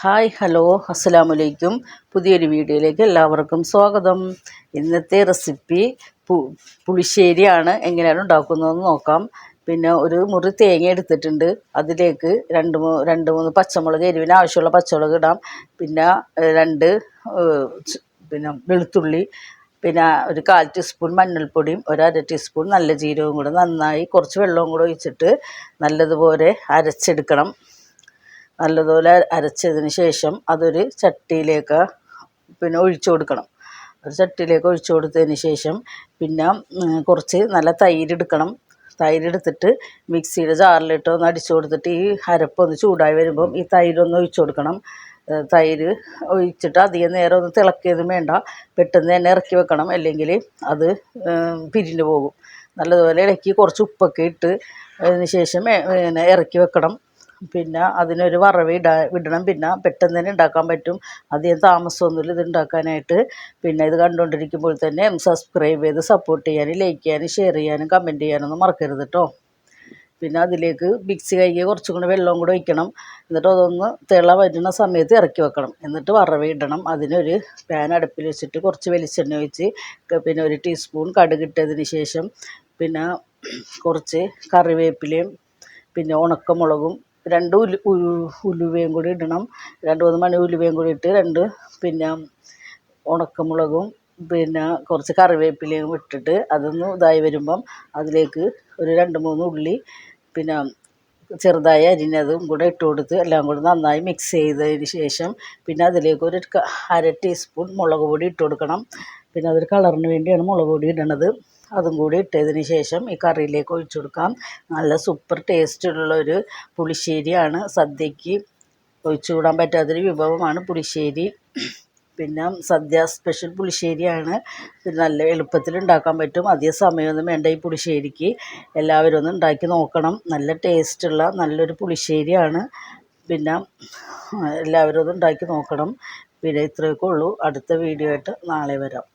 Hi hello അസ്സലാമു അലൈക്കും പുതിയൊരു വീഡിയോയിലേക്ക് എല്ലാവർക്കും സ്വാഗതം. ഇന്നത്തെ റെസിപ്പി പു പുളിശ്ശേരിയാണ് എങ്ങനെയാണ് ഉണ്ടാക്കുന്നതെന്ന് നോക്കാം. പിന്നെ ഒരു മുറി തേങ്ങ എടുത്തിട്ടുണ്ട്. അതിലേക്ക് രണ്ട് രണ്ട് മൂന്ന് പച്ചമുളക് എരിവിന് ആവശ്യമുള്ള പച്ചമുളക് ഇടാം. പിന്നെ രണ്ട് പിന്നെ വെളുത്തുള്ളി പിന്നെ ഒരു കാൽ ടീസ്പൂൺ മഞ്ഞൾപ്പൊടിയും ഒരു അര ടീസ്പൂൺ നല്ല ജീരകവും കൂടെ നന്നായി കുറച്ച് വെള്ളവും കൂടെ ഒഴിച്ചിട്ട് നല്ലതുപോലെ അരച്ചെടുക്കണം. നല്ലതുപോലെ അരച്ചതിന് ശേഷം അതൊരു ചട്ടിയിലേക്ക് പിന്നെ ഒഴിച്ചു കൊടുക്കണം. ഒരു ചട്ടിയിലേക്ക് ഒഴിച്ചു കൊടുത്തതിന് ശേഷം പിന്നെ കുറച്ച് നല്ല തൈരെടുക്കണം തൈരെടുത്തിട്ട് മിക്സിയുടെ ജാറിലിട്ട് ഒന്ന് അടിച്ചു കൊടുത്തിട്ട് ഈ അരപ്പൊന്ന് ചൂടായി വരുമ്പം ഈ തൈരൊന്ന് ഒഴിച്ചു കൊടുക്കണം. തൈര് ഒഴിച്ചിട്ട് അധികം നേരം ഒന്ന് തിളക്കിയതും വേണ്ട. പെട്ടെന്ന് തന്നെ ഇറക്കി വെക്കണം. അല്ലെങ്കിൽ അത് പിരിഞ്ഞു പോകും. നല്ലതുപോലെ ഇളക്കി കുറച്ച് ഉപ്പൊക്കെ ഇട്ട് അതിന് ശേഷം പിന്നെ ഇറക്കി വെക്കണം. പിന്നെ അതിനൊരു വറവ് ഇടാ ഇടണം. പിന്നെ പെട്ടെന്ന് തന്നെ ഉണ്ടാക്കാൻ പറ്റും. അധികം താമസമൊന്നുമില്ല ഇത് ഉണ്ടാക്കാനായിട്ട് പിന്നെ ഇത് കണ്ടുകൊണ്ടിരിക്കുമ്പോൾ തന്നെ സബ്സ്ക്രൈബ് ചെയ്ത് സപ്പോർട്ട് ചെയ്യാനും ലൈക്ക് ചെയ്യാനും ഷെയർ ചെയ്യാനും കമന്റ് ചെയ്യാനൊന്നും മറക്കരുത് കേട്ടോ പിന്നെ അതിലേക്ക് മിക്സി കഴുകിയ കുറച്ചും കൂടെ വെള്ളവും കൂടെ ഒഴിക്കണം. എന്നിട്ട് അതൊന്ന് തിള വരുന്ന സമയത്ത് ഇറക്കി വെക്കണം. എന്നിട്ട് വറവ് ഇടണം. അതിനൊരു പാൻ അടുപ്പിൽ വെച്ചിട്ട് കുറച്ച് വെളിച്ചെണ്ണ ഒഴിച്ച് പിന്നെ ഒരു ടീസ്പൂൺ കടുകിട്ടതിന് ശേഷം പിന്നെ കുറച്ച് കറിവേപ്പിലയും പിന്നെ ഉണക്കമുളകും രണ്ട് ഉലുവയും കൂടി ഇടണം. രണ്ട് മൂന്ന് മണി ഉലുവയും കൂടി ഇട്ട് രണ്ട് പിന്നെ ഉണക്കമുളകും പിന്നെ കുറച്ച് കറിവേപ്പിലയും ഇട്ടിട്ട് അതൊന്ന് ഇതായി വരുമ്പം അതിലേക്ക് ഒരു രണ്ട് മൂന്ന് ഉള്ളി പിന്നെ ചെറുതായി അരിഞ്ഞതും കൂടെ ഇട്ട് കൊടുത്ത് എല്ലാം കൂടി നന്നായി മിക്സ് ചെയ്തതിന് ശേഷം പിന്നെ അതിലേക്ക് ഒരു അര ടീസ്പൂൺ മുളക് പൊടി ഇട്ട് കൊടുക്കണം. പിന്നെ അതൊരു കളറിന് വേണ്ടിയാണ് മുളക് പൊടി ഇടണത്. അതും കൂടി ഇട്ടതിന് ശേഷം ഈ കറിയിലേക്ക് ഒഴിച്ചു കൊടുക്കാം. നല്ല സൂപ്പർ ടേസ്റ്റുള്ള ഒരു പുളിശ്ശേരിയാണ്. സദ്യക്ക് ഒഴിച്ചുകൂടാൻ പറ്റാത്തൊരു വിഭവമാണ് പുളിശ്ശേരി. പിന്നെ സദ്യ സ്പെഷ്യൽ പുളിശ്ശേരിയാണ്. നല്ല എളുപ്പത്തിൽ ഉണ്ടാക്കാൻ പറ്റും. അധികം സമയമൊന്നും വേണ്ട ഈ പുളിശ്ശേരിക്ക്. എല്ലാവരും ഒന്ന് ഉണ്ടാക്കി നോക്കണം. നല്ല ടേസ്റ്റുള്ള നല്ലൊരു പുളിശ്ശേരിയാണ്. പിന്നെ എല്ലാവരും ഒന്ന് ഉണ്ടാക്കി നോക്കണം. പിന്നെ ഇത്രയൊക്കെ ഉള്ളൂ. അടുത്ത വീഡിയോ ആയിട്ട് നാളെ വരാം.